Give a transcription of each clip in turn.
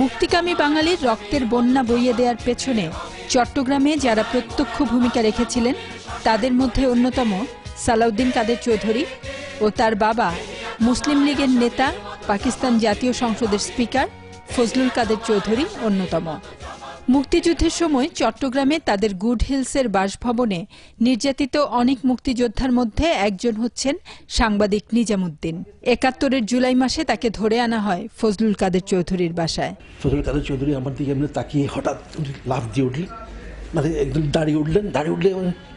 মুক্তিকামী বাঙালির রক্তের বন্যা বইয়ে দেওয়ার পেছনে চট্টগ্রামে যারা প্রত্যক্ষ ভূমিকা রেখেছিলেন, তাদের মধ্যে অন্যতম সালাউদ্দিন কাদের চৌধুরী ও তার বাবা মুসলিম লীগের নেতা, পাকিস্তান জাতীয় সংসদের স্পিকার ফজলুল কাদের চৌধুরী অন্যতম। মুক্তিযুদ্ধের সময় চট্টগ্রামে তাদের গুড হিলসের বাসভবনে নির্যাতিত অনেক মুক্তিযোদ্ধার মধ্যে একজন হচ্ছেন সাংবাদিক নিজামুদ্দিন। একাত্তরের জুলাই মাসে তাকে ধরে আনা হয় ফজলুল কাদের চৌধুরীর বাসায়। ফজলুল কাদের চৌধুরী আমার দিকে এমনি তাকিয়ে হঠাৎ লাফ দিয়ে উঠলেন। মানে একদম দাঁড়িয়ে উঠলেন, দাঁড়িয়ে উঠলে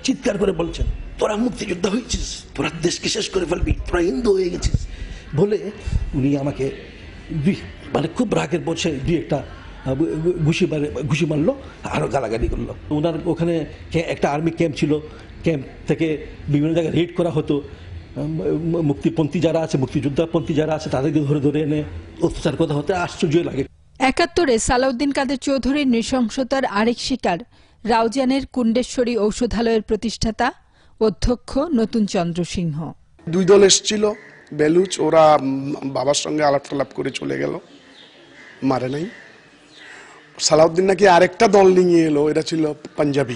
চিৎকার করে বলছেন, তোরা মুক্তিযোদ্ধা হয়েছিস, তোরা দেশকে শেষ করে ফেলবি, তোরা হিন্দু হয়ে গেছিস। বলে উনি আমাকে দুই মানে খুব রাগের বসে দুই একটা ঘুষি মারে ঘুষি মারলো আরও গালাগালি করল। ওনার ওখানে একটা আর্মি ক্যাম্প ছিল ক্যাম্প থেকে বিভিন্ন জায়গায় রেড করা হতো। মুক্তিপন্থী যারা আছে মুক্তিযোদ্ধাপন্থী যারা আছে তাদেরকে ধরে ধরে এনে অত্যাচার করা হতে। আশ্চর্য লাগে। একাত্তরে সালাউদ্দিন কাদের চৌধুরীর নৃশংসতার আরেক শিকার রাউজানের কুণ্ডেশ্বরী ঔষধালয়ের প্রতিষ্ঠাতা অধ্যক্ষ নতুন চন্দ্র সিংহ। দুই দল এসছিল বেলুচ ওরা বাবার সঙ্গে আলাপ টালাপ করে চলে গেল। মারে নাই। সালাউদ্দিন নাকি আরেকটা দল নিয়ে এলো, এটা ছিল পাঞ্জাবি।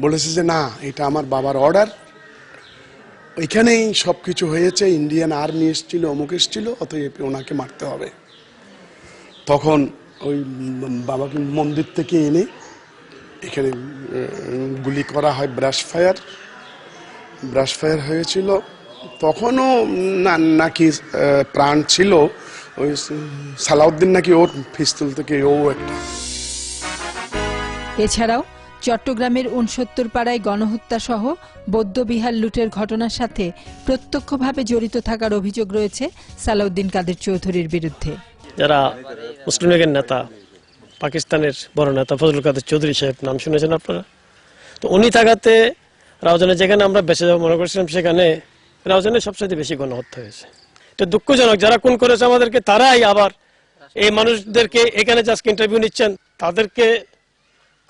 বলেছে যে, না, এটা আমার বাবার অর্ডার ওইখানেই সব কিছু হয়েছে ইন্ডিয়ান আর্মি এসছিল, অমুক এসছিল, অতএব ওনাকে মারতে হবে। তখন ওই বাবাকে মন্দির থেকে এনে এখানে গুলি করা হয় ব্রাশ ফায়ার ব্রাশ ফায়ার হয়েছিল। তখনও না- নাকি প্রাণ ছিল ওই সালাউদ্দিন নাকি ওর পিস্তল থেকে ও একটা। এছাড়াও চট্টগ্রামের উনসত্তর পাড়ায় গণহত্যা সহ বৌদ্ধবিহার লুটের ঘটনার সাথে প্রত্যক্ষভাবে জড়িত থাকার অভিযোগ রয়েছে সালাউদ্দিন কাদের চৌধুরীর বিরুদ্ধে। যারা মুসলিম লীগের নেতা পাকিস্তানের বড় নেতা ফজলুল কাদের চৌধুরী সাহেব নাম শুনেছেন আপনারা? তো উনি থাকাতে রাউজানে যেখানে আমরা বেঁচে যাব মনে করছিলাম সেখানে রাউজানে সবচেয়ে বেশি গণহত্যা হয়েছে। তো দুঃখজনক, যারা কোন করেছে আমাদেরকে তারাই আবার এই মানুষদেরকে এখানে আজকে ইন্টারভিউ নিচ্ছেন, তাদেরকে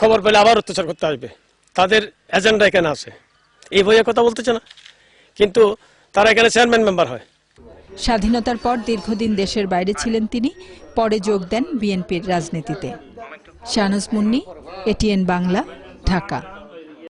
খবর পেলে আবার অত্যাচার করতে আসবে। তাদের এজেন্ডা এখানে আছে। এই বইয়ের কথা বলতেছে না। কিন্তু তারা এখানে চেয়ারম্যান মেম্বার হয়। স্বাধীনতার পর দীর্ঘদিন দেশের বাইরে ছিলেন তিনি, পরে যোগ দেন বিএনপির রাজনীতিতে। শাহনাজ মুন্নি এটিএন বাংলা ঢাকা